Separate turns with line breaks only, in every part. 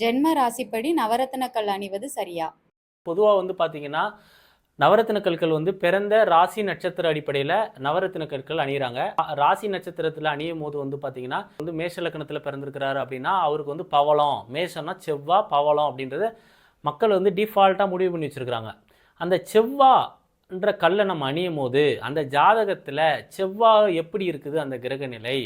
ஜென்ம ராசிப்படி நவரத்தின கல் அணிவது சரியா?
பொதுவாக வந்து பார்த்தீங்கன்னா நவரத்தின கற்கள் வந்து பிறந்த ராசி நட்சத்திர அடிப்படையில் நவரத்தின கற்கள் அணிகிறாங்க ராசி நட்சத்திரத்தில் அணியும் போது வந்து பார்த்தீங்கன்னா வந்து மேஷ லக்கணத்தில் பிறந்திருக்கிறாரு அப்படின்னா அவருக்கு வந்து பவளம் மேஷம்னா செவ்வாய் பவளம் அப்படின்றத மக்கள் வந்து டிஃபால்ட்டாக முடிவு பண்ணி வச்சுருக்கிறாங்க. அந்த செவ்வான்ற கல்லை நம்ம அணியும் போது அந்த ஜாதகத்தில் செவ்வாய் எப்படி இருக்குது அந்த கிரக நிலை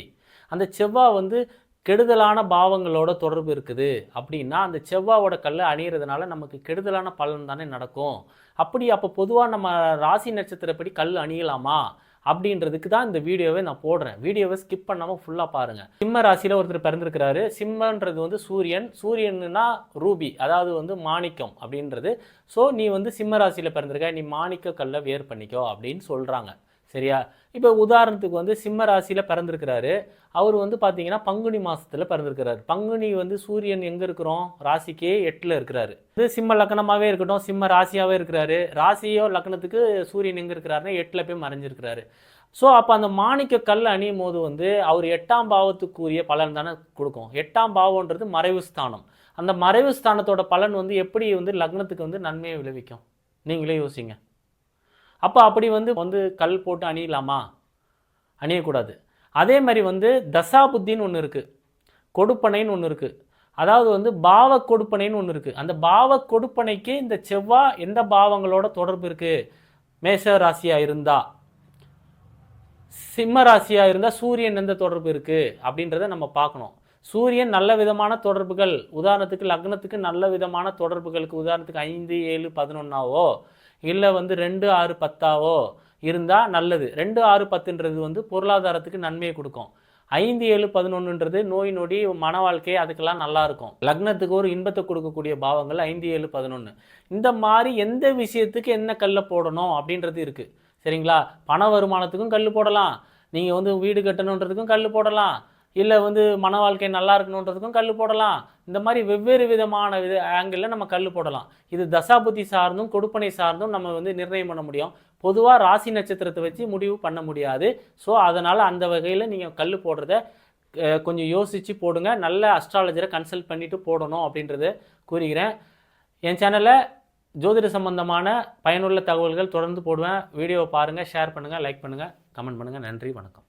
அந்த செவ்வாய் வந்து கெடுதலான பாவங்களோட தொடர்பு இருக்குது. அப்படின்னா அந்த செவ்வாவோட கல்லை அணியிறதுனால நமக்கு கெடுதலான பலன் தானே நடக்கும். அப்படி அப்போ பொதுவாக நம்ம ராசி நட்சத்திரப்படி கல் அணியலாமா? அப்படின்றதுக்கு தான் இந்த வீடியோவை நான் போடுறேன். வீடியோவை ஸ்கிப் பண்ணாமல் ஃபுல்லாக பாருங்கள் சிம்ம ராசியில் ஒருத்தர் பிறந்திருக்கிறாரு. சிம்மன்றது வந்து சூரியன். சூரியன்னா ரூபி அதாவது வந்து மாணிக்கம் அப்படின்றது. ஸோ நீ வந்து சிம்ம ராசியில் பிறந்திருக்க நீ மாணிக்க கல்லை வேர் பண்ணிக்கோ அப்படின்னு சொல்கிறாங்க சரியா? இப்போ உதாரணத்துக்கு வந்து சிம்ம ராசியில் பிறந்திருக்கிறாரு. அவர் வந்து பார்த்தீங்கன்னா பங்குனி மாதத்தில் பிறந்திருக்கிறாரு. பங்குனி வந்து சூரியன் எங்கே இருக்கிறோம்? ராசிக்கே எட்டில் இருக்கிறாரு. இது சிம்ம லக்னமாகவே இருக்கட்டும் சிம்ம ராசியாகவே இருக்கிறாரு. ராசியோ லக்னத்துக்கு சூரியன் எங்கே இருக்கிறாருன்னா எட்டில் போய் மறைஞ்சிருக்கிறாரு. ஸோ அப்போ அந்த மாணிக்க கல் அணியும் போது வந்து அவர் எட்டாம் பாவத்துக்குரிய பலன் தானே கொடுக்கும். எட்டாம் பாவம்ன்றது மறைவு ஸ்தானம். அந்த மறைவு ஸ்தானத்தோட பலன் வந்து எப்படி வந்து லக்னத்துக்கு வந்து நன்மையை விளைவிக்கும்? நீங்களே யோசிங்க. அப்போ அப்படி வந்து வந்து கல் போட்டு அணியலாமா? அணியக்கூடாது. அதே மாதிரி வந்து தசா புத்தின்னு ஒன்று இருக்குது கொடுப்பனைன்னு ஒன்று இருக்குது அதாவது வந்து பாவ கொடுப்பனைன்னு ஒன்று இருக்குது அந்த பாவ கொடுப்பனைக்கு இந்த செவ்வாய் எந்த பாவங்களோட தொடர்பு இருக்குது மேஷ ராசியாக இருந்தா சிம்ம ராசியாக இருந்தால் சூரியன் எந்த தொடர்பு இருக்குது அப்படின்றத நம்ம பார்க்கணும். சூரியன் நல்ல விதமான தொடர்புகள். உதாரணத்துக்கு லக்னத்துக்கு நல்ல விதமான தொடர்புகளுக்கு உதாரணத்துக்கு ஐந்து ஏழு பதினொன்னாவோ இல்லை வந்து ரெண்டு ஆறு பத்தாவோ இருந்தால் நல்லது. ரெண்டு ஆறு பத்துன்றது வந்து பொருளாதாரத்துக்கு நன்மையை கொடுக்கும். ஐந்து ஏழு பதினொன்றுன்றது நோய் நொடி மன வாழ்க்கை அதுக்கெல்லாம் நல்லாயிருக்கும் லக்னத்துக்கு ஒரு இன்பத்தை கொடுக்கக்கூடிய பாவங்கள் ஐந்து ஏழு பதினொன்று இந்த மாதிரி எந்த விஷயத்துக்கு என்ன கல்லை போடணும் அப்படின்றது இருக்குது சரிங்களா? பண வருமானத்துக்கும் கல் போடலாம். நீங்கள் வந்து வீடு கட்டணுன்றதுக்கும் கல் போடலாம். இல்லை வந்து மன வாழ்க்கை நல்லா இருக்கணுன்றதுக்கும் கல் போடலாம். இந்த மாதிரி வெவ்வேறு விதமான வித ஆங்கிளில் நம்ம கல் போடலாம். இது தசாபுத்தி சார்ந்தும் கொடுப்பனை சார்ந்தும் நம்ம வந்து நிர்ணயம் பண்ண முடியும். பொதுவாக ராசி நட்சத்திரத்தை வச்சு முடிவு பண்ண முடியாது. ஸோ அதனால் அந்த வகையில் நீங்கள் கல் போடுறத கொஞ்சம் யோசித்து போடுங்க. நல்ல அஸ்ட்ராலஜரை கன்சல்ட் பண்ணிவிட்டு போடணும் அப்படின்றத கூறுகிறேன். என் சேனலில் ஜோதிட சம்பந்தமான பயனுள்ள தகவல்கள் தொடர்ந்து போடுவேன். வீடியோவை பாருங்கள் ஷேர் பண்ணுங்கள் லைக் பண்ணுங்கள் கமெண்ட் பண்ணுங்கள் நன்றி வணக்கம்.